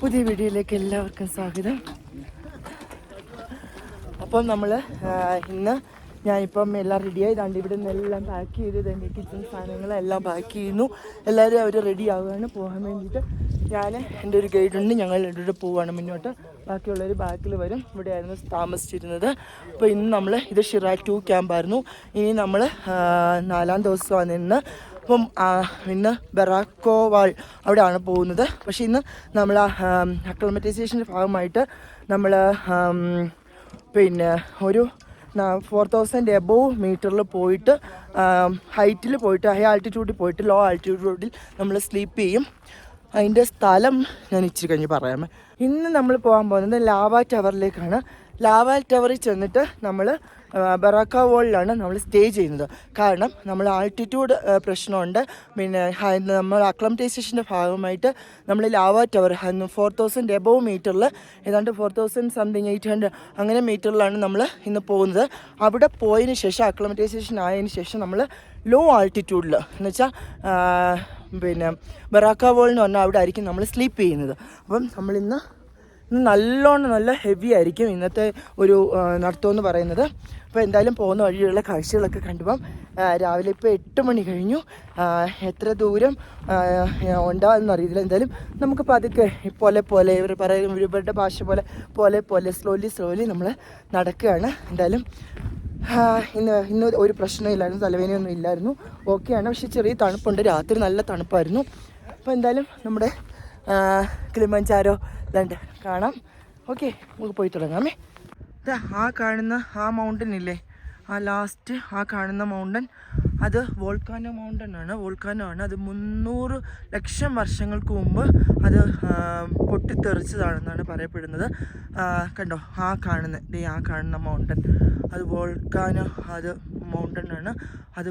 പുതിയ വീഡിയോയിലേക്ക് എല്ലാവർക്കും സ്വാഗതം. അപ്പം നമ്മൾ ഇന്ന് ഞാനിപ്പം എല്ലാം റെഡിയായി ദാണ്ട് ഇവിടെ നിന്ന് എല്ലാം പാക്ക് ചെയ്ത് എന്റെ കിച്ചൺ സാധനങ്ങളെല്ലാം പാക്ക് ചെയ്യുന്നു. എല്ലാവരും അവർ റെഡി ആവുകയാണ് പോകാൻ വേണ്ടിയിട്ട്. ഞാൻ എന്റെ ഒരു ഗൈഡുണ്ട് ഞങ്ങൾ ഇവിടെ പോവുകയാണ് മുന്നോട്ട്. ബാക്കിയുള്ളവർ ബാക്കിൽ വരും. ഇവിടെയായിരുന്നു താമസിച്ചിരുന്നത്. അപ്പോൾ ഇന്ന് നമ്മൾ ഇത് ഷിറാ ടു ക്യാമ്പായിരുന്നു ഇനി നമ്മൾ നാലാം ദിവസമാണ് ഇന്ന്. അപ്പം ഇന്ന് ബെറാക്കോ വാൾ അവിടെയാണ് പോകുന്നത്. പക്ഷേ ഇന്ന് നമ്മൾ അക്ലമറ്റൈസേഷന്റെ ഭാഗമായിട്ട് നമ്മൾ പിന്നെ ഒരു ഫോർ തൗസൻഡ് എബോവ് മീറ്ററിൽ പോയിട്ട് ഹൈറ്റിൽ പോയിട്ട് ഹൈ ആൾട്ടിറ്റ്യൂഡിൽ പോയിട്ട് ലോ ആൾട്ടിറ്റ്യൂഡിൽ നമ്മൾ സ്ലീപ്പ് ചെയ്യും. അതിന്റെ സ്ഥലം ഞാൻ ഇച്ചിരി കഴിഞ്ഞ് പറയാം. ഇന്ന് നമ്മൾ പോകാൻ പോകുന്നത് ലാവ ടവറിലേക്കാണ്. ലാവ ടവറിൽ ചെന്നിട്ട് നമ്മൾ ബറാക്ക വോളിലാണ് നമ്മൾ സ്റ്റേ ചെയ്യുന്നത്. കാരണം നമ്മൾ ആൾട്ടിറ്റ്യൂഡ് പ്രശ്നമുണ്ട്. പിന്നെ നമ്മൾ അക്ലമറ്റൈസേഷന്റെ ഭാഗമായിട്ട് നമ്മൾ Lava Tower four thousand above മീറ്ററിൽ ഏതാണ്ട് four thousand something eight hundred അങ്ങനെ മീറ്ററിലാണ് നമ്മൾ ഇന്ന് പോകുന്നത്. അവിടെ പോയതിന് ശേഷം അക്ലമറ്റൈസേഷൻ ആയതിന് ശേഷം നമ്മൾ ലോ ആൾട്ടിറ്റ്യൂഡിൽ എന്ന് വെച്ചാൽ പിന്നെ ബറാക്ക വോൾ എന്ന് പറഞ്ഞാൽ അവിടെ ആയിരിക്കും നമ്മൾ സ്ലീപ്പ് ചെയ്യുന്നത്. അപ്പം നമ്മളിന്ന് നല്ലോണം നല്ല ഹെവി ആയിരിക്കും ഇന്നത്തെ ഒരു നടത്തം എന്ന് പറയുന്നത്. അപ്പോൾ എന്തായാലും പോകുന്ന വഴിയുള്ള കാഴ്ചകളൊക്കെ കണ്ടുപോകാം രാവിലെ ഇപ്പോൾ എട്ട് മണി കഴിഞ്ഞു. എത്ര ദൂരം ഉണ്ടാകുമെന്ന് അറിയില്ല എന്തായാലും നമുക്ക് പതുക്കെ പോലെ പോലെ ഇവർ പറയുന്ന ഇവരുടെ ഭാഷ പോലെ പോലെ പോലെ സ്ലോലി സ്ലോലി നമ്മൾ നടക്കുകയാണ്. എന്തായാലും ഇന്ന് ഇന്ന് ഒരു പ്രശ്നമില്ലായിരുന്നു തലവേദനയൊന്നും ഇല്ലായിരുന്നു. ഓക്കെയാണ് പക്ഷേ ചെറിയ തണുപ്പുണ്ട്. രാത്രി നല്ല തണുപ്പായിരുന്നു. അപ്പോൾ എന്തായാലും നമ്മുടെ കിളിമഞ്ചാരോ ഇതുണ്ട് കാണാം. ഓക്കെ നമുക്ക് പോയി തുടങ്ങാമേ. ആ കാണുന്ന ആ മൗണ്ടൻ ഇല്ലേ? ആ ലാസ്റ്റ് ആ കാണുന്ന മൗണ്ടൻ അത് വോൾക്കാനോ മൗണ്ടൻ ആണ്. വോൾക്കാനോ ആണ്. അത് മുന്നൂറ് ലക്ഷം വർഷങ്ങൾക്ക് മുമ്പ് അത് പൊട്ടിത്തെറിച്ചതാണെന്നാണ് പറയപ്പെടുന്നത്. കണ്ടോ? ആ കാണുന്ന ദേ ആ കാണുന്ന മൗണ്ടൻ അത് വോൾക്കാനോ അത് മൗണ്ടൻ ആണ്. അത്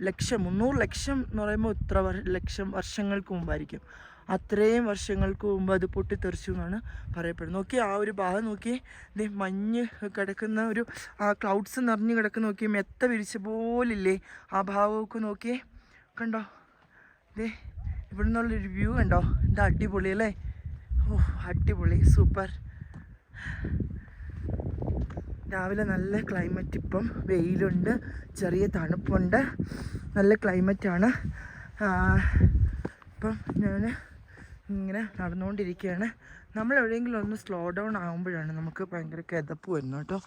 ലക്ഷം മുന്നൂറ് ലക്ഷം എന്ന് പറയുമ്പോൾ ഇത്ര ലക്ഷം വർഷങ്ങൾക്ക് മുമ്പായിരിക്കും. അത്രയും വർഷങ്ങൾക്ക് മുമ്പ് അത് പൊട്ടിത്തെറിച്ചു എന്നാണ് പറയപ്പെടുന്നത്. നോക്കി ആ ഒരു ഭാഗം നോക്കി. ദേ മഞ്ഞ് കിടക്കുന്ന ഒരു ആ ക്ലൗഡ്സ് നിറഞ്ഞു കിടക്കുന്ന നോക്കി മെത്ത വിരിച്ച പോലില്ലേ ആ ഭാഗമൊക്കെ നോക്കിയേ കണ്ടോ? ഇതേ ഇവിടെ നിന്നുള്ളൊരു വ്യൂ കണ്ടോ? എന്താ അടിപൊളി അല്ലേ? ഓ അടിപൊളി സൂപ്പർ രാവിലെ നല്ല ക്ലൈമറ്റ് ഇപ്പം വെയിലുണ്ട് ചെറിയ തണുപ്പുണ്ട്. നല്ല ക്ലൈമറ്റാണ് ഇപ്പം ഞാൻ ഇങ്ങനെ നടന്നുകൊണ്ടിരിക്കുകയാണ്. നമ്മൾ എവിടെയെങ്കിലും ഒന്ന് സ്ലോ ഡൗൺ ആകുമ്പോഴാണ് നമുക്ക് ഭയങ്കര കിതപ്പ് വരുന്നത് കേട്ടോ.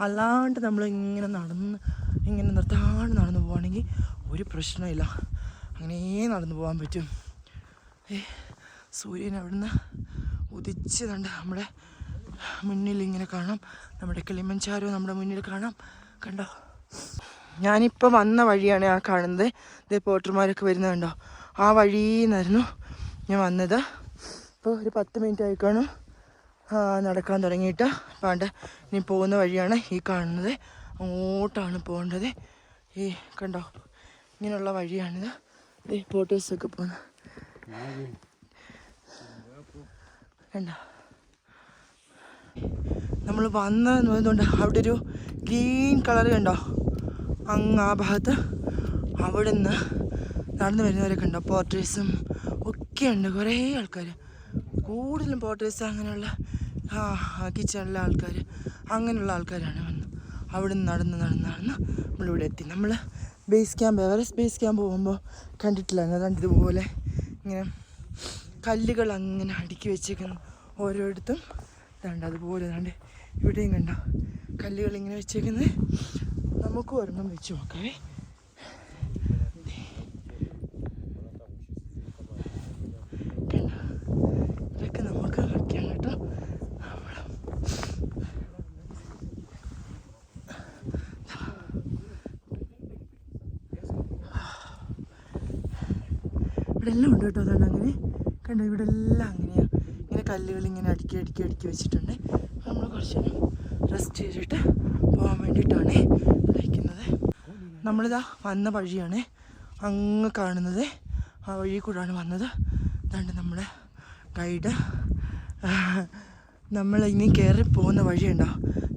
അല്ലാണ്ട് നമ്മൾ ഇങ്ങനെ നടന്ന് ഇങ്ങനെ നിർത്താണ്ട് നടന്നു പോവുകയാണെങ്കിൽ ഒരു പ്രശ്നമില്ല. അങ്ങനെ നടന്നു പോകാൻ പറ്റും. ഏ സൂര്യൻ അവിടുന്ന് ഉദിച്ച് കണ്ട് നമ്മുടെ മുന്നിൽ ഇങ്ങനെ കാണാം. നമ്മുടെ കിളിമഞ്ചാരോ നമ്മുടെ മുന്നിൽ കാണാം. കണ്ടോ? ഞാനിപ്പോൾ വന്ന വഴിയാണ് ആ കാണുന്നത്. ഇതേ പോട്ടർമാരൊക്കെ വരുന്നത് കണ്ടോ? ആ വഴിയിൽ നിന്നായിരുന്നു ഞാൻ വന്നത്. ഇപ്പോൾ ഒരു പത്ത് മിനിറ്റ് ആയിക്കാണ് നടക്കാൻ തുടങ്ങിയിട്ട്. പാണ്ട് ഇനി പോകുന്ന വഴിയാണ് ഈ കാണുന്നത്. അങ്ങോട്ടാണ് പോകേണ്ടത്. ഈ കണ്ടോ ഇങ്ങനെയുള്ള വഴിയാണിത്. ഈ ഫോട്ടോസൊക്കെ പോകുന്നത് കണ്ടോ? നമ്മൾ വന്നതുകൊണ്ട് അവിടെ ഒരു ഗ്രീൻ കളർ കണ്ടോ? അങ്ങ് ആ ഭാഗത്ത് അവിടെ നിന്ന് നടന്നു വരുന്നവരൊക്കെ ഉണ്ട്. പോർട്ടേഴ്സും ഒക്കെ ഉണ്ട്. കുറേ ആൾക്കാർ കൂടുതലും പോർട്ടേഴ്സ് അങ്ങനെയുള്ള കിച്ചണിലെ ആൾക്കാർ അങ്ങനെയുള്ള ആൾക്കാരാണ് വന്ന്. അവിടെ നിന്ന് നടന്ന് നടന്ന് നടന്ന് നമ്മളിവിടെ എത്തി. നമ്മൾ base camp Everest base camp പോകുമ്പോൾ കണ്ടിട്ടില്ല. അതാണ്ട് ഇതുപോലെ ഇങ്ങനെ കല്ലുകൾ അങ്ങനെ അടുക്കി വെച്ചേക്കുന്നു. ഓരോരുത്തും ഇതാണ്ട് അതുപോലെ ഇതാണ്ട് ഇവിടെയും കണ്ടോ? കല്ലുകൾ ഇങ്ങനെ വെച്ചേക്കുന്നത്. നമുക്ക് ഒരെണ്ണം വെച്ച് നോക്കാവേ കണ്ടോ ഇതൊക്കെ നമുക്ക് വെക്കാം കേട്ടോ അവിടെ ഇവിടെ എല്ലാം ഉണ്ട് കേട്ടോ അങ്ങനെ? കണ്ടോ ഇവിടെ എല്ലാം അങ്ങനെയാണ് ഇങ്ങനെ കല്ലുകൾ ഇങ്ങനെ അടുക്കി അടുക്കി അടുക്കി വെച്ചിട്ടുണ്ട്. നമ്മൾ കുറച്ച് റെസ്റ്റ് ചെയ്തിട്ട് പോകാൻ വേണ്ടിയിട്ടാണ് വിളിക്കുന്നത്. നമ്മളിതാ വന്ന വഴിയാണ് അങ്ങ് കാണുന്നത്. ആ വഴി കൂടാണ് വന്നത്. അതാണ്ട് നമ്മുടെ ഗൈഡ് നമ്മൾ ഇനി കയറി പോകുന്ന വഴിയുണ്ടോ?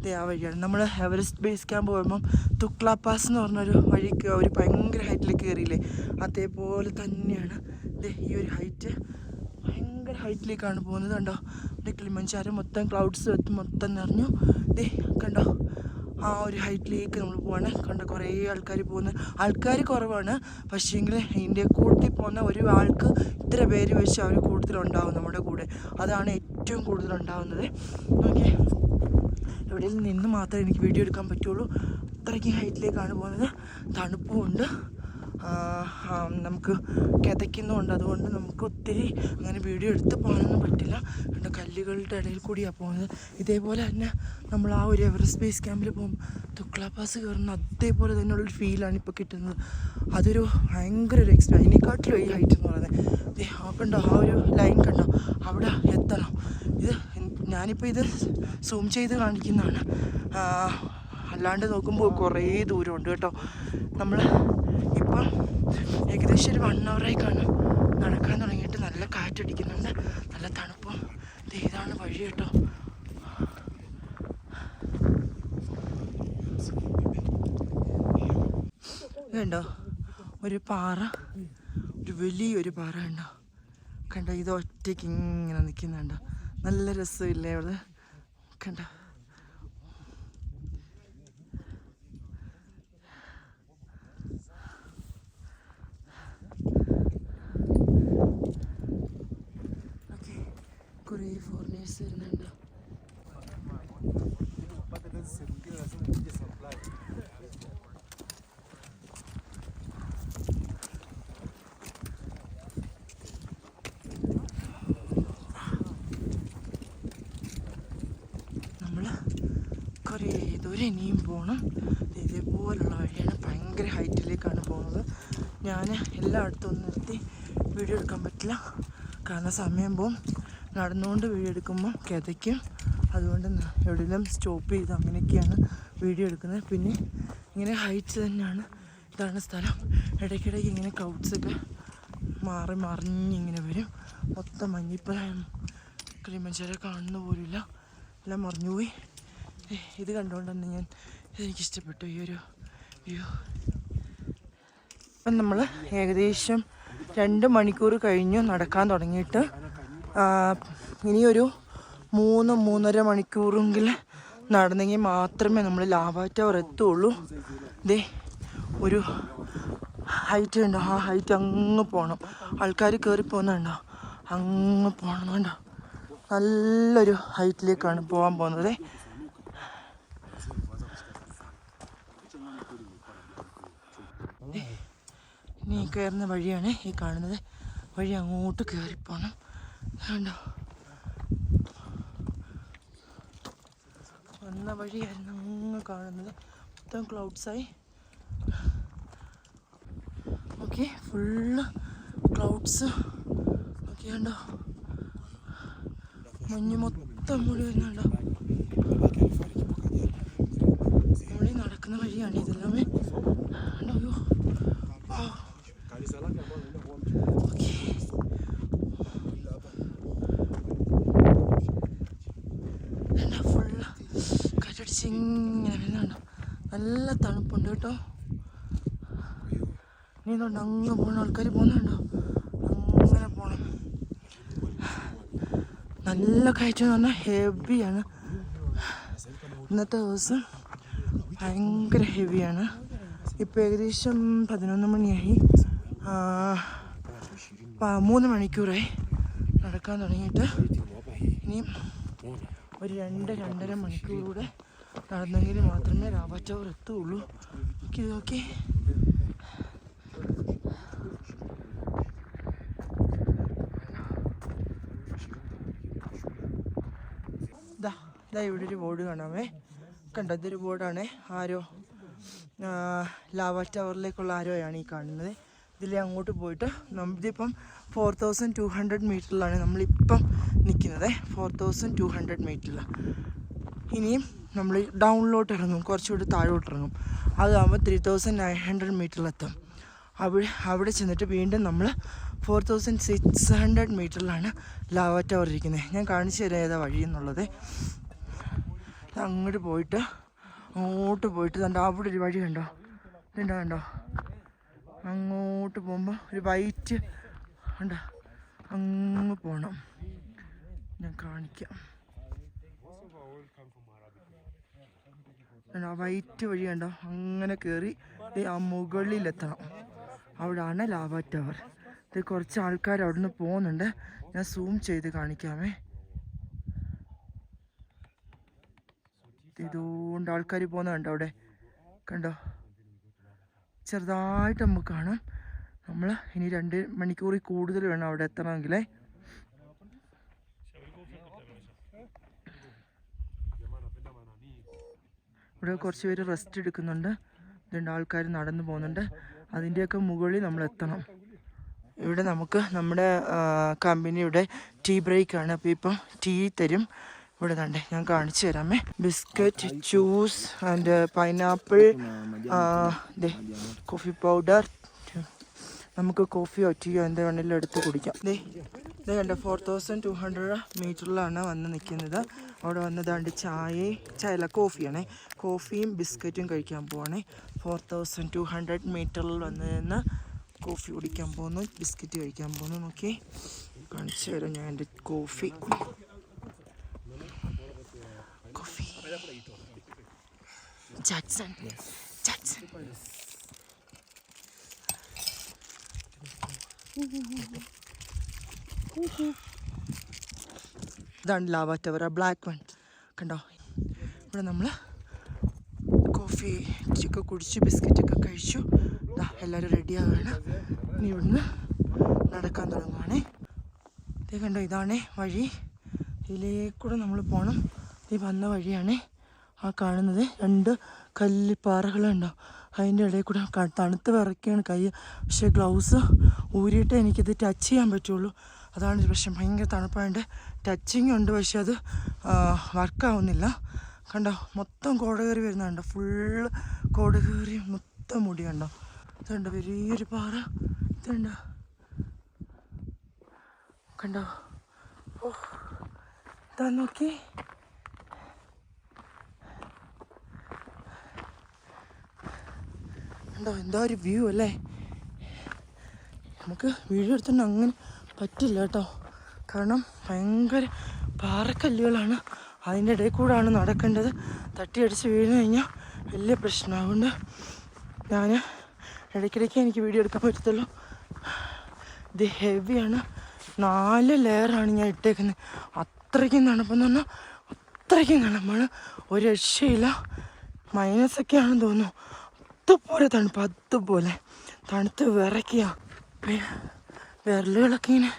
ദേ ആ വഴിയാണ്. നമ്മൾ എവറസ്റ്റ് ബേസ് ക്യാമ്പ് പോകുമ്പം തുക്ലാ പാസ് എന്ന് പറഞ്ഞൊരു വഴിക്ക് ഒരു ഭയങ്കര ഹൈറ്റിൽ കയറിയില്ലേ അതേപോലെ തന്നെയാണ് ഈ ഒരു ഹൈറ്റ് ഭയങ്കര ഹൈറ്റിലേക്കാണ് പോകുന്നത് കണ്ടോ? ഇവിടെ കിളിമഞ്ചാരം മൊത്തം ക്ലൗഡ്സ് മൊത്തം നിറഞ്ഞു. ദേ കണ്ടോ? ആ ഒരു ഹൈറ്റിലേക്ക് നമ്മൾ പോവാണ്. കണ്ട കുറേ ആൾക്കാർ പോകുന്ന ആൾക്കാർ കുറവാണ്. പക്ഷേങ്കിൽ ഇതിന്റെ കൂട്ടത്തിൽ പോകുന്ന ഒരു ആൾക്ക് ഇത്ര പേര് വെച്ച് അവർ കൂടുതലുണ്ടാവും നമ്മുടെ കൂടെ. അതാണ് ഏറ്റവും കൂടുതലുണ്ടാവുന്നത്. ഓക്കെ എവിടെയിൽ നിന്ന് മാത്രമേ എനിക്ക് വീഡിയോ എടുക്കാൻ പറ്റുള്ളൂ. അത്രയ്ക്ക് ഹൈറ്റിലേക്കാണ് പോകുന്നത്. തണുപ്പുമുണ്ട്. ഉണ്ട് നമുക്ക് കിതയ്ക്കുന്നുണ്ട്. അതുകൊണ്ട് നമുക്ക് ഒത്തിരി അങ്ങനെ വീഡിയോ എടുത്ത് പോകാനൊന്നും പറ്റില്ല. രണ്ട് കല്ലുകളുടെ ഇടയിൽ കൂടിയാണ് പോകുന്നത്. ഇതേപോലെ തന്നെ നമ്മൾ ആ ഒരു എവറസ്റ്റ് ബേസ് ക്യാമ്പിൽ പോകുമ്പോൾ തുക്ല പാസ് കയറുന്ന അതേപോലെ തന്നെയുള്ളൊരു ഫീലാണ് ഇപ്പോൾ കിട്ടുന്നത്. അതൊരു ഭയങ്കര ഒരു എക്സ്പീരിയൻ അതിനെക്കാട്ടിലും ഈ ഹൈറ്റ് എന്ന് പറയുന്നത്. ആ കണ്ടോ ആ ഒരു ലൈൻ കണ്ടോ? അവിടെ എത്തണം. ഇത് ഞാനിപ്പോൾ ഇത് സൂം ചെയ്ത് കാണിക്കുന്നതാണ്. അല്ലാണ്ട് നോക്കുമ്പോൾ കുറേ ദൂരമുണ്ട് കേട്ടോ. നമ്മൾ ഇപ്പം ഏകദേശം ഒരു വൺ അവറായി നടക്കാൻ തുടങ്ങിയിട്ട് നല്ല കാറ്റടിക്കുന്നുണ്ട്. നല്ല തണുപ്പും. ഇതാണ് വഴി കേട്ടോ. കണ്ടോ? ഒരു പാറ. ഒരു വലിയൊരു പാറ കണ്ടോ? കണ്ടോ? ഇത് ഒറ്റയ്ക്ക് ഇങ്ങനെ നിൽക്കുന്നുണ്ടോ. നല്ല രസമില്ലേ അവിടെ? കണ്ടോ ഓക്കെ കുറേ ഫോറിനേഴ്സ് വരുന്നുണ്ട് നമ്മൾ ഇനിയും പോകണം ഇതേപോലുള്ള വഴിയാണ് ഭയങ്കര ഹൈറ്റിലേക്കാണ് പോകുന്നത്. ഞാൻ എല്ലായിടത്തും നിർത്തി വീഡിയോ എടുക്കാൻ പറ്റില്ല. കാരണം സമയം പോവും നടന്നുകൊണ്ട് വീഡിയോ എടുക്കുമ്പോൾ കിതയ്ക്കും. അതുകൊണ്ട് എവിടെയെല്ലാം സ്റ്റോപ്പ് ചെയ്ത് അങ്ങനെയൊക്കെയാണ് വീഡിയോ എടുക്കുന്നത്. പിന്നെ ഇങ്ങനെ ഹൈറ്റ്സ് തന്നെയാണ്. ഇതാണ് സ്ഥലം. ഇടയ്ക്കിടയ്ക്ക് ഇങ്ങനെ കൗട്ട്സൊക്കെ മാറി മറിഞ്ഞിങ്ങനെ വരും. മൊത്തം മഞ്ഞിപ്പലം കിളിമഞ്ചാര കാണുന്ന പോലുമില്ല. എല്ലാം മറിഞ്ഞുപോയി. ഇത് കണ്ടുകൊണ്ടാണ് ഞാൻ എനിക്ക് ഇഷ്ടപ്പെട്ടു ഈ ഒരു വ്യൂ. ഇപ്പം നമ്മൾ ഏകദേശം രണ്ട് മണിക്കൂർ കഴിഞ്ഞു നടക്കാൻ തുടങ്ങിയിട്ട്. ഇനിയൊരു മൂന്ന് മൂന്നര മണിക്കൂറെങ്കിൽ നടന്നെങ്കിൽ മാത്രമേ നമ്മൾ ലാവാ അവർ എത്തുള്ളൂ. ദേ ഒരു ഹൈറ്റ് ഉണ്ടോ ആ ഹൈറ്റ് അങ്ങ് പോകണം ആൾക്കാർ കയറി പോകുന്നുണ്ടോ അങ്ങ് പോകണം കണ്ടോ? നല്ലൊരു ഹൈറ്റിലേക്കാണ് പോകാൻ പോകുന്നത്. നീ കയറുന്ന വഴിയാണ് ഈ കാണുന്നത്. വഴി അങ്ങോട്ട് കയറിപ്പോണം കണ്ടോ വന്ന വഴിയായിരുന്നു അങ്ങ് കാണുന്നത്. മൊത്തം ക്ലൗഡ്സായി ഓക്കെ ഫുള്ള് ക്ലൗഡ്സ് ഓക്കെ കണ്ടോ? മഞ്ഞ് മൊത്തം മുഴുവനുണ്ടോ മുകളിൽ നടക്കുന്ന വഴിയാണ് ഇതെല്ലാമേ. ഉണ്ടോ അയ്യോ ആ ഓക്കെ കണ്ടോ ഫുള്ള് കാറ്റടിച്ച് ഇങ്ങനെ വരുന്നുണ്ട് നല്ല തണുപ്പുണ്ട് കേട്ടോ. നീ ഇതുകൊണ്ട് അങ്ങ് പോണ ആൾക്കാർ പോകുന്നുണ്ടോ അങ്ങനെ പോണം. നല്ല കാഴ്ച എന്ന് പറഞ്ഞാൽ ഹെവിയാണ് ഇന്നത്തെ ദിവസം ഭയങ്കര ഹെവിയാണ് ഇപ്പോൾ ഏകദേശം പതിനൊന്ന് മണിയായി. മൂന്ന് മണിക്കൂറായി നടക്കാൻ തുടങ്ങിയിട്ട്. ഇനിയും ഒരു രണ്ട് രണ്ടര മണിക്കൂറൂടെ നടന്നെങ്കിൽ മാത്രമേ രാവാറ്റവർ എത്തുള്ളൂ. Okay okay. ഇവിടെ ഒരു ബോർഡ് കാണാമേ. കണ്ടോ ഇതൊരു ബോർഡാണ്. ആരോ ലാവ ടവറിലേക്കുള്ള ആരോയാണ് ഈ കാണുന്നത്. ഇതിൽ അങ്ങോട്ട് പോയിട്ട് നമ്മളിതിപ്പം ഫോർ തൗസൻഡ് ടു ഹൺഡ്രഡ് മീറ്ററിലാണ് നമ്മളിപ്പം നിൽക്കുന്നത്. ഫോർ തൗസൻഡ് ടു ഹൺഡ്രഡ് മീറ്ററിലാണ് ഇനിയും നമ്മൾ ഡൗണിലോട്ട് ഇറങ്ങും കുറച്ചുകൂടി താഴോട്ട് ഇറങ്ങും. അതാകുമ്പോൾ ത്രീ തൗസൻഡ് നയൻ ഹൺഡ്രഡ് മീറ്ററിലെത്തും അവിടെ അവിടെ ചെന്നിട്ട് വീണ്ടും നമ്മൾ ഫോർ തൗസൻഡ് സിക്സ് ഹൺഡ്രഡ് മീറ്ററിലാണ് ലാവ ടവർ ഇരിക്കുന്നത് ഞാൻ കാണിച്ചു തരാം ഏതാ വഴി എന്നുള്ളത്. അങ്ങോട്ട് പോയിട്ട് അങ്ങോട്ട് പോയിട്ട് കണ്ടോ അവിടെ ഒരു വഴി കണ്ടോ? ഇതുണ്ടോ കണ്ടോ? അങ്ങോട്ട് പോകുമ്പോൾ ഒരു വൈറ്റ് കണ്ടോ? അങ്ങ് പോകണം ഞാൻ കാണിക്കാം. വൈറ്റ് വഴി കണ്ടോ? അങ്ങനെ കയറി ആ മുകളിലെത്തണം. അവിടാണ് ലാവ ടവർ. ഇത് കുറച്ച് ആൾക്കാർ അവിടെ നിന്ന് പോകുന്നുണ്ട്. ഞാൻ സൂം ചെയ്ത് കാണിക്കാമേ. ഇതുകൊണ്ട് ആൾക്കാർ പോകുന്ന കണ്ടോ അവിടെ? കണ്ടോ? ചെറുതായിട്ട് നമുക്ക് കാണാം. നമ്മൾ ഇനി രണ്ട് മണിക്കൂറിൽ കൂടുതൽ വേണം അവിടെ എത്തണമെങ്കിലേ. ഇവിടെ കുറച്ച് പേര് റെസ്റ്റ് എടുക്കുന്നുണ്ട്. രണ്ട് ആൾക്കാർ നടന്നു പോകുന്നുണ്ട്. അതിന്റെയൊക്കെ മുകളിൽ നമ്മൾ എത്തണം. ഇവിടെ നമുക്ക് നമ്മുടെ കമ്പനിയുടെ ടീ ബ്രേക്കാണ് അപ്പോൾ ഇപ്പം ടീ തരും. ഇവിടെ തണ്ടേ ഞാൻ കാണിച്ചു തരാമേ. Biscuit juice and pineapple coffee powder നമുക്ക് കോഫിയോ ടീയോ എന്ത് വേണമെങ്കിലും എടുത്ത് കുടിക്കാം. ദേ ഇത് കണ്ട ഫോർ തൗസൻഡ് ടു ഹൺഡ്രഡ് മീറ്ററിലാണ് വന്ന് നിൽക്കുന്നത്. അവിടെ വന്നതാണ്ട് ചായ ചായ അല്ല കോഫിയാണേ. കോഫിയും ബിസ്ക്കറ്റും കഴിക്കാൻ പോവാണേ. ഫോർ തൗസൻഡ് ടു ഹൺഡ്രഡ് മീറ്ററിൽ വന്ന് നിന്ന് കോഫി കുടിക്കാൻ പോകുന്നു ബിസ്ക്കറ്റ് കഴിക്കാൻ പോകുന്നു നോക്കി കാണിച്ചു തരാം ഞാൻ എന്റെ കോഫി. കോഫി. ജാക്സൺ. ജാക്സൺ. ഇതാണ് ആ ബ്ലാക്ക് വൺ കണ്ടോ? ഇവിടെ നമ്മൾ കോഫി ഒക്കെ കുടിച്ചു ബിസ്ക്കറ്റൊക്കെ കഴിച്ചു. എല്ലാവരും റെഡിയാവാണ് ഇനി ഇവിടുന്ന് നടക്കാൻ തുടങ്ങുവാണേ. ഇതേ കണ്ടോ ഇതാണേ വഴി. ഇതിലേക്കൂടെ നമ്മൾ പോകണം ഈ വന്ന വഴിയാണേ ആ കാണുന്നത്. രണ്ട് കല്ലിപ്പാറകളുണ്ടോ അതിന്റെ ഇടയിൽ കൂടെ തണുത്ത് വിറയ്ക്കുകയാണ് കൈ പക്ഷേ ഗ്ലൗസ് ഊരിയിട്ട് എനിക്കിത് ടച്ച് ചെയ്യാൻ പറ്റുള്ളൂ. അതാണ് പ്രശ്നം. ഭയങ്കര തണുപ്പായതുകൊണ്ട് ടച്ചിങ് ഉണ്ട്. പക്ഷേ അത് വർക്കാവുന്നില്ല കണ്ടോ? മൊത്തം കോട കയറി വരുന്നുണ്ടോ ഫുള്ള് കോട കയറി മൊത്തം മുടി കണ്ടോ? ഇതുണ്ട്? വലിയൊരു പാറ. ഇതുണ്ട്? കണ്ടോ? ഓ ഇതാ നോക്കി. കണ്ടോ? എന്താ ഒരു വ്യൂ അല്ലേ? നമുക്ക് വീഡിയോ അങ്ങനെ പറ്റില്ല കേട്ടോ. കാരണം ഭയങ്കര പാറക്കല്ലുകളാണ്. അതിന്റെ ഇടയിൽ കൂടാണ് നടക്കേണ്ടത്. തട്ടിയടിച്ച് വീണ് കഴിഞ്ഞാൽ വലിയ പ്രശ്നം അതുകൊണ്ട് ഞാൻ ഇടയ്ക്കിടയ്ക്ക് എനിക്ക് വീഡിയോ എടുക്കാൻ പറ്റത്തുള്ളൂ. ഇത് ഹെവിയാണ്. നാല് ലെയറാണ് ഞാൻ ഇട്ടേക്കുന്നത്. അത്രയ്ക്കും തണുപ്പെന്ന് പറഞ്ഞാൽ അത്രയ്ക്കും തണുപ്പാണ്. ഒരു രക്ഷയില്ല. മൈനസൊക്കെ ആണെന്ന് തോന്നുന്നു. അതുപോലെ തണുപ്പ് അതുപോലെ തണുത്ത് വിറയ്ക്കുക. വിരലുകളൊക്കെ ഇങ്ങനെ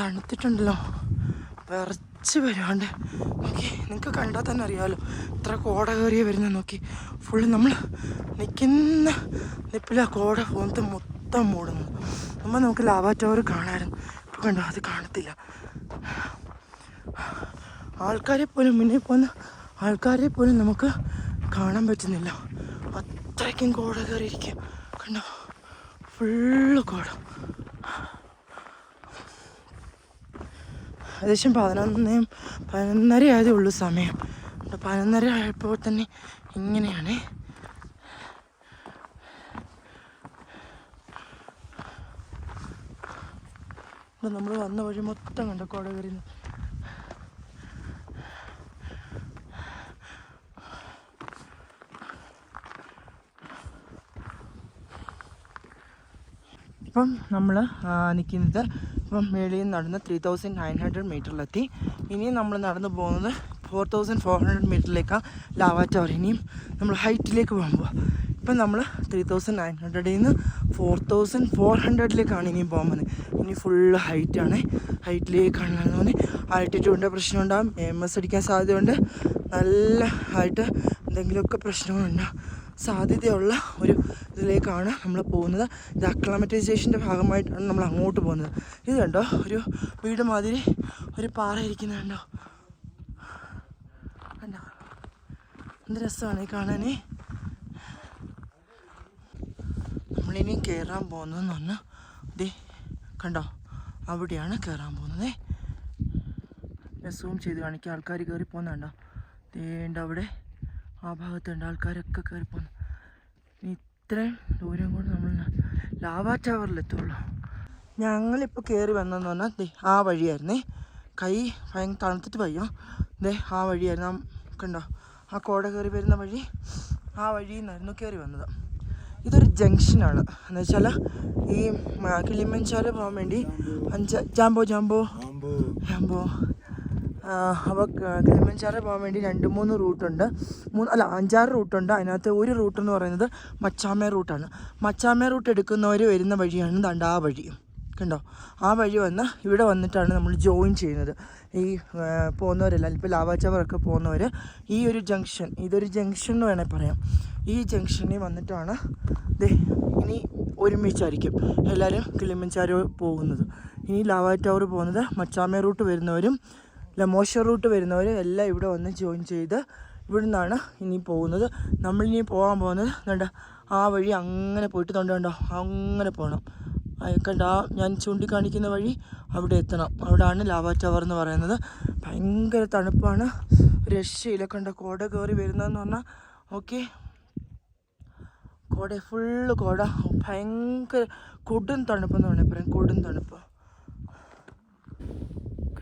തണുത്തിട്ടുണ്ടല്ലോ. വിറച്ച് വരുവാണ്ട്. നോക്കി നിങ്ങൾക്ക് കണ്ടാൽ തന്നെ അറിയാമല്ലോ ഇത്ര കോട കയറിയ വരുന്ന നോക്കി. ഫുള്ള് നമ്മൾ നിൽക്കുന്ന നിപ്പിലാ കോട പോകുന്നത് മൊത്തം മൂടുന്നു. നമ്മൾ നമുക്ക് ലാവാ കാണാമായിരുന്നു ഇപ്പോൾ കണ്ടോ അത് കാണത്തില്ല. ആൾക്കാരെ പോലും മുന്നേ പോകുന്ന ആൾക്കാരെ പോലും നമുക്ക് കാണാൻ പറ്റുന്നില്ല. അത്രയ്ക്കും കോട കയറിയിരിക്കുക കണ്ടോ? ഫുള്ള് കോട. ഏകദേശം പതിനൊന്ന് പതിനൊന്നര ആയതേ ഉള്ളൂ സമയം. പതിനൊന്നര ആയപ്പോൾ തന്നെ ഇങ്ങനെയാണ്. നമ്മൾ വന്ന വഴി മൊത്തം കണ്ട കോട കയറി ഇപ്പം നമ്മൾ നിൽക്കുന്നത് ഇപ്പം മേളിൽ നിന്ന് നടന്ന് ത്രീ തൗസൻഡ് നയൻ ഹൺഡ്രഡ് മീറ്ററിലെത്തി ഇനിയും നമ്മൾ നടന്നു പോകുന്നത് ഫോർ തൗസൻഡ് ഫോർ ഹൺഡ്രഡ് മീറ്ററിലേക്കാണ് ലാവാ ടവർ ഇനിയും നമ്മൾ ഹൈറ്റിലേക്ക് പോകാൻ പോവാം. ഇപ്പം നമ്മൾ ത്രീ തൗസൻഡ് നയൻ ഹൺഡ്രഡിൽ നിന്ന് ഫോർ തൗസൻഡ് ഫോർ ഹൺഡ്രഡിലേക്കാണ് ഇനിയും പോകാൻ പോകുന്നത്. ഇനി ഫുള്ള് ഹൈറ്റാണ് ഹൈറ്റിലേക്കാണ് പോകുന്നത് ആൾട്ടിറ്റ്യൂഡിന്റെ പ്രശ്നമുണ്ടാകും എം എസ് അടിക്കാൻ സാധ്യതയുണ്ട്. നല്ല ആയിട്ട് എന്തെങ്കിലുമൊക്കെ പ്രശ്നങ്ങളുണ്ടാകും സാധ്യതയുള്ള ഒരു ഇതിലേക്കാണ് നമ്മൾ പോകുന്നത്. ഇത് അക്ലമറ്റൈസേഷന്റെ ഭാഗമായിട്ടാണ് നമ്മൾ അങ്ങോട്ട് പോകുന്നത്. ഇത് കണ്ടോ? ഒരു വീട് മാതിരി ഒരു പാറ ഇരിക്കുന്നത് കണ്ടോ? കണ്ടോ? എന്ത് രസമാണ് ഈ കാണാനേ. നമ്മളിനി കയറാൻ പോകുന്നതെന്ന് പറഞ്ഞാൽ ദേ കണ്ടോ? അവിടെയാണ് കയറാൻ പോകുന്നത്. സൂം ചെയ്ത് കാണിക്കുക ആൾക്കാർ കയറി പോകുന്നുണ്ടോ? ദേണ്ട അവിടെ? ആ ഭാഗത്തുണ്ട്. ആൾക്കാരൊക്കെ കയറി ഇത്രയും ദൂരം കൊണ്ട് നമ്മൾ ലാവാ ടവറിലെത്തുള്ളൂ. ഞങ്ങളിപ്പോൾ കയറി വന്നതെന്ന് പറഞ്ഞാൽ ദേ ആ വഴിയായിരുന്നേ. കൈ ഭയങ്കര തണുത്തിട്ട് പയ്യോ ദേ ആ വഴിയായിരുന്നു. ആ കണ്ടോ? ആ കോട കയറി വരുന്ന വഴി ആ വഴിയിൽ നിന്നായിരുന്നു കയറി വന്നത്. ഇതൊരു ജംഗ്ഷനാണ്. എന്ന് വെച്ചാൽ ഈ കിളിമഞ്ചാല പോകാൻ വേണ്ടി അഞ്ച് ജാമ്പോ ജാമ്പോ ജാമ്പോ അപ്പോൾ കിളിമഞ്ചാറ് പോകാൻ വേണ്ടി രണ്ട് മൂന്ന് റൂട്ടുണ്ട്. മൂന്ന് അല്ല അഞ്ചാറ് റൂട്ടുണ്ട്. അതിനകത്ത് ഒരു റൂട്ട് എന്ന് പറയുന്നത് മച്ചാമേ റൂട്ടാണ്. മച്ചാമേ റൂട്ട് എടുക്കുന്നവർ വരുന്ന വഴിയാണ് ദണ്ടാ വഴി. കണ്ടോ? ആ വഴി വന്ന് ഇവിടെ വന്നിട്ടാണ് നമ്മൾ ജോയിൻ ചെയ്യുന്നത്. ഈ പോകുന്നവരല്ല ഇപ്പോൾ ലാവാച്ചവറൊക്കെ പോകുന്നവർ ഈ ഒരു ജംഗ്ഷൻ ഇതൊരു ജംഗ്ഷൻ എന്ന് വേണേൽ പറയാം. ഈ ജംഗ്ഷനിൽ വന്നിട്ടാണ് ദേ ഇനി ഒരുമിച്ചായിരിക്കും എല്ലാവരും കിളിമഞ്ചാരോ പോകുന്നത്. ഇനി ലാവാ ടവർ പോകുന്നത് മച്ചാമേ റൂട്ട് വരുന്നവരും ലമോഷ റൂട്ട് വരുന്നവരും എല്ലാം ഇവിടെ വന്ന് ജോയിൻ ചെയ്ത് ഇവിടെ നിന്നാണ് ഇനി പോകുന്നത്. നമ്മളിനി പോകാൻ പോകുന്നത് കണ്ട ആ വഴി അങ്ങനെ പോയിട്ട് തൊണ്ട കണ്ടോ? അങ്ങനെ പോകണം കണ്ട ആ ഞാൻ ചൂണ്ടിക്കാണിക്കുന്ന വഴി അവിടെ എത്തണം. അവിടെയാണ് ലാവാ ടവർ എന്ന് പറയുന്നത്. ഭയങ്കര തണുപ്പാണ്. രക്ഷയില്ല. കണ്ട കോട കയറി വരുന്നതെന്ന് പറഞ്ഞാൽ ഓക്കെ കോട ഫുള്ള് കോട. ഭയങ്കര കൊടും തണുപ്പെന്ന് വേണേൽ പറയാം. കൊടും തണുപ്പ്.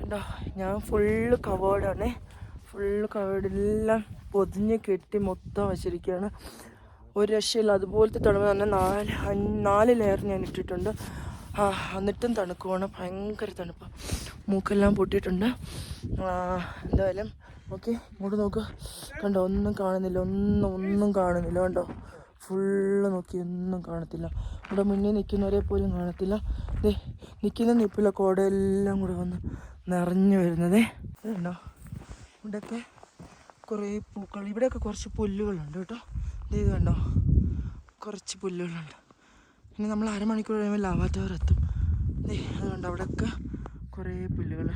കണ്ടോ ഞാൻ ഫുള്ള് കവേഡാണേ ഫുള്ള് കവേർഡെല്ലാം പൊതിഞ്ഞ് കെട്ടി മൊത്തം വെച്ചിരിക്കുകയാണ്. ഒരു രക്ഷയില്ല. അതുപോലത്തെ തണുപ്പ് തന്നെ നാല് നാല് ലെയർ ഞാൻ ഇട്ടിട്ടുണ്ട്. ആ എന്നിട്ടും തണുക്കുവാണ്. ഭയങ്കര തണുപ്പ്. മൂക്കെല്ലാം പൊട്ടിയിട്ടുണ്ട്. എന്തായാലും ഓക്കെ ഇങ്ങോട്ട് നോക്ക്. കണ്ടോ ഒന്നും കാണുന്നില്ല. ഒന്നും ഒന്നും കാണുന്നില്ല. കണ്ടോ ഫുള്ള് നോക്കി ഒന്നും കാണത്തില്ല. ഇവിടെ മുന്നേ നിൽക്കുന്നവരെ പോലും കാണത്തില്ല. ദേ നിൽക്കുന്ന നിപ്പിലെ കോടയെല്ലാം കൂടെ വന്ന് നിറഞ്ഞു വരുന്നത് ഇതുണ്ടോ ഇവിടെയൊക്കെ കുറേ പൂക്കൾ ഇവിടെയൊക്കെ കുറച്ച് പുല്ലുകളുണ്ട് കേട്ടോ. ഇത് കണ്ടോ? കുറച്ച് പുല്ലുകളുണ്ട്. ഇനി നമ്മൾ അരമണിക്കൂർ കഴിയുമ്പോൾ ലാവാറ്റവർ എത്തും. അത് കണ്ടോ? അവിടെയൊക്കെ കുറേ പുല്ലുകൾ.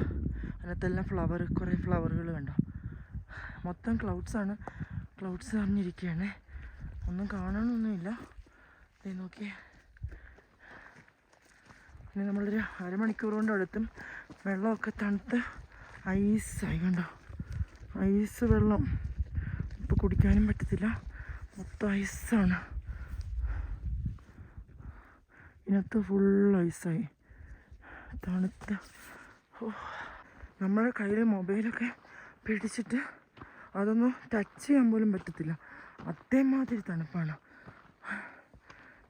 അതിനകത്തെല്ലാം ഫ്ലവർ കുറേ ഫ്ലവറുകൾ കണ്ടോ? മൊത്തം ക്ലൗഡ്സാണ് ക്ലൗഡ്സ് നിറഞ്ഞിരിക്കുകയാണ്. ഒന്നും കാണാനൊന്നുമില്ല. ദേ നോക്കിയേ. ഇനി നമ്മളൊരു അരമണിക്കൂർ കൊണ്ട് അടുത്തും വെള്ളമൊക്കെ തണുത്ത് ഐസ് ആയി കണ്ടോ? ഐസ് വെള്ളം. ഇപ്പോൾ കുടിക്കാനും പറ്റത്തില്ല. മൊത്തം ഐസാണ്. ഇതിനകത്ത് ഫുൾ ഐസായി. തണുത്ത്. ഓ നമ്മുടെ കയ്യിൽ മൊബൈലൊക്കെ പിടിച്ചിട്ട് അതൊന്നും ടച്ച് ചെയ്യാൻ പോലും പറ്റത്തില്ല. അതേമാതിരി തണുപ്പാണ്.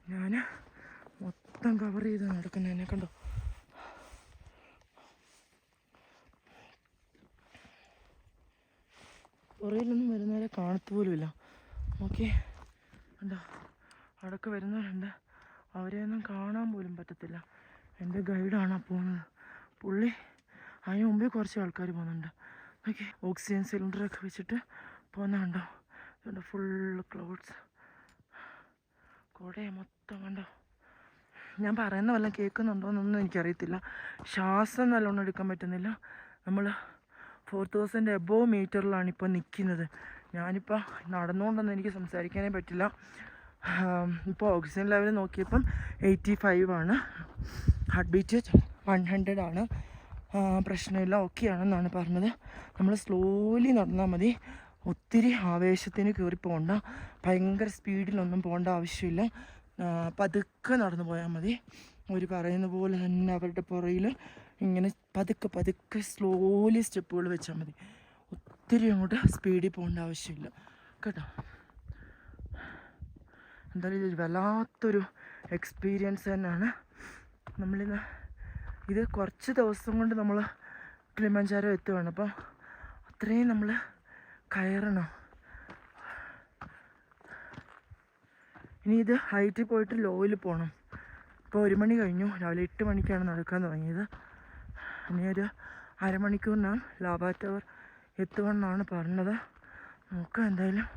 ഞാൻ മൊത്തം കവർ ചെയ്ത് നടക്കുന്നതിനെ കണ്ടോ? പുറയിലൊന്നും വരുന്നവരെ കാണത്തു പോലുമില്ല. ഓക്കെ കണ്ടോ? അവിടെയൊക്കെ വരുന്നവരുണ്ട്. അവരെയൊന്നും കാണാൻ പോലും പറ്റത്തില്ല. എന്റെ ഗൈഡാണ് പോകുന്നത്. പുള്ളി അതിന് മുമ്പേ കുറച്ച് ആൾക്കാർ പോകുന്നുണ്ട്. ഓക്കെ ഓക്സിജൻ സിലിണ്ടറൊക്കെ വെച്ചിട്ട് പോകുന്നുണ്ടോ കണ്ടോ? ഫുള്ള് ക്ലൗഡ്സ് കുടയെ മൊത്തം കണ്ടോ? ഞാൻ പറയുന്ന വല്ലതും കേൾക്കുന്നുണ്ടോയെന്നൊന്നും എനിക്കറിയത്തില്ല. ശ്വാസം നല്ലോണം എടുക്കാൻ പറ്റുന്നില്ല. നമ്മൾ ഫോർ തൗസൻഡ് എബോവ് മീറ്ററിലാണ് ഇപ്പോൾ നിൽക്കുന്നത് ഞാനിപ്പോൾ നടന്നുകൊണ്ടൊന്നും എനിക്ക് സംസാരിക്കാനേ പറ്റില്ല. ഇപ്പോൾ ഓക്സിജൻ ലെവൽ നോക്കിയപ്പം എയ്റ്റി ഫൈവ് ആണ്. ഹാർട്ട് ബീറ്റ് വൺ ഹൺഡ്രഡ് ആണ് പ്രശ്നമില്ല ഓക്കെ ആണെന്നാണ് പറഞ്ഞത്. നമ്മൾ സ്ലോലി നടന്നാൽ മതി. ഒത്തിരി ആവേശത്തിന് കയറി പോകണ്ട ഭയങ്കര സ്പീഡിലൊന്നും പോകേണ്ട ആവശ്യമില്ല. പതുക്കെ നടന്നു പോയാൽ മതി. അവർ പറയുന്ന പോലെ തന്നെ അവരുടെ പുറയിൽ ഇങ്ങനെ പതുക്കെ പതുക്കെ സ്ലോലി സ്റ്റെപ്പുകൾ വെച്ചാൽ മതി. ഒത്തിരി അങ്ങോട്ട് സ്പീഡിൽ പോകേണ്ട ആവശ്യമില്ല. കേട്ടോ? എന്തായാലും ഇത് വല്ലാത്തൊരു എക്സ്പീരിയൻസ് തന്നെയാണ്. നമ്മളിന്ന് ഇത് കുറച്ച് ദിവസം കൊണ്ട് നമ്മൾ കിളിമഞ്ചാരം എത്തുകയാണ് അപ്പോൾ അത്രയും നമ്മൾ കയറണം. ഇനി ഇത് ഹൈറ്റിൽ പോയിട്ട് ലോയിൽ പോകണം ഇപ്പോൾ ഒരു മണി കഴിഞ്ഞു. രാവിലെ എട്ട് മണിക്കാണ് നടക്കാൻ തുടങ്ങിയത്. ഇനി ഒരു അരമണിക്കൂറിനാണ് ലാബാ എത്തുമെന്നാണ് പറഞ്ഞത്. നോക്കാം എന്തായാലും.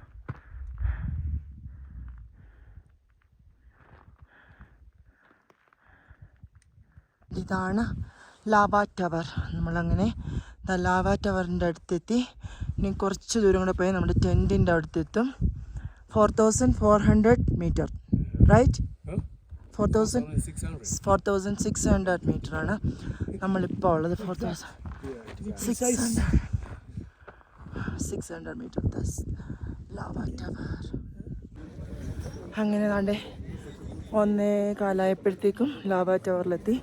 ഇതാണ് ലാബാ ടവർ. നമ്മളങ്ങനെ ലാബാ ടവറിന്റെ അടുത്തെത്തി. ഇനി കുറച്ച് ദൂരം കൂടെ പോയി നമ്മുടെ ടെന്റിന്റെ അടുത്തെത്തും four thousand four hundred meter right? Four thousand four thousand six hundred meter ആണ് നമ്മളിപ്പോൾ ഉള്ളത് four thousand six hundred six hundred meter Lava Tower അങ്ങനെ താണ്ടേ ഒന്നേ കാലായപ്പോഴത്തേക്കും ലാവ ടവറിലെത്തി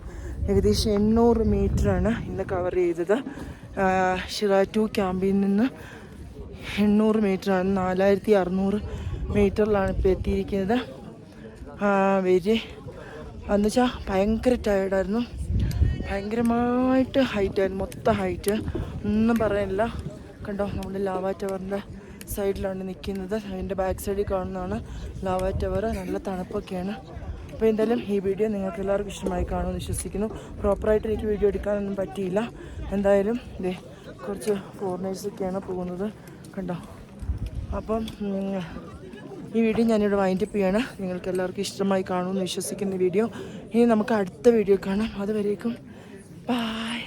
ഏകദേശം എണ്ണൂറ് മീറ്ററാണ് ഇന്ന് കവർ ചെയ്തത്. ഷിറ ടു ക്യാമ്പിൽ നിന്ന് എണ്ണൂറ് മീറ്ററാണ് നാലായിരത്തി അറുന്നൂറ് മീറ്ററിലാണ് ഇപ്പോൾ എത്തിയിരിക്കുന്നത്. വെരി. എന്നുവെച്ചാൽ ഭയങ്കര ടയർഡായിരുന്നു ഭയങ്കരമായിട്ട് ഹൈറ്റായിരുന്നു മൊത്തം ഹൈറ്റ് ഒന്നും പറയാനില്ല. കണ്ടോ നമ്മുടെ ലാവ ടവറിന്റെ സൈഡിലാണ് നിൽക്കുന്നത്. അതിന്റെ ബാക്ക് സൈഡിൽ കാണുന്നതാണ് ലാവ ടവർ നല്ല തണുപ്പൊക്കെയാണ്. അപ്പോൾ എന്തായാലും ഈ വീഡിയോ നിങ്ങൾക്ക് എല്ലാവർക്കും ഇഷ്ടമായി കാണുമെന്ന് വിശ്വസിക്കുന്നു. പ്രോപ്പറായിട്ട് എനിക്ക് വീഡിയോ എടുക്കാനൊന്നും പറ്റിയില്ല. എന്തായാലും ഇതേ കുറച്ച് ഫോറിനേഴ്സൊക്കെയാണ് പോകുന്നത്. കണ്ടോ? അപ്പം ഉം, ഈ വീഡിയോ ഞാനിവിടെ വൈൻഡപ്പ് ചെയ്യണം. നിങ്ങൾക്ക് എല്ലാവർക്കും ഇഷ്ടമായി കാണുമെന്ന് വിശ്വസിക്കുന്ന വീഡിയോ. ഇനി നമുക്ക് അടുത്ത വീഡിയോ കാണാം. അതുവരേക്കും ബൈ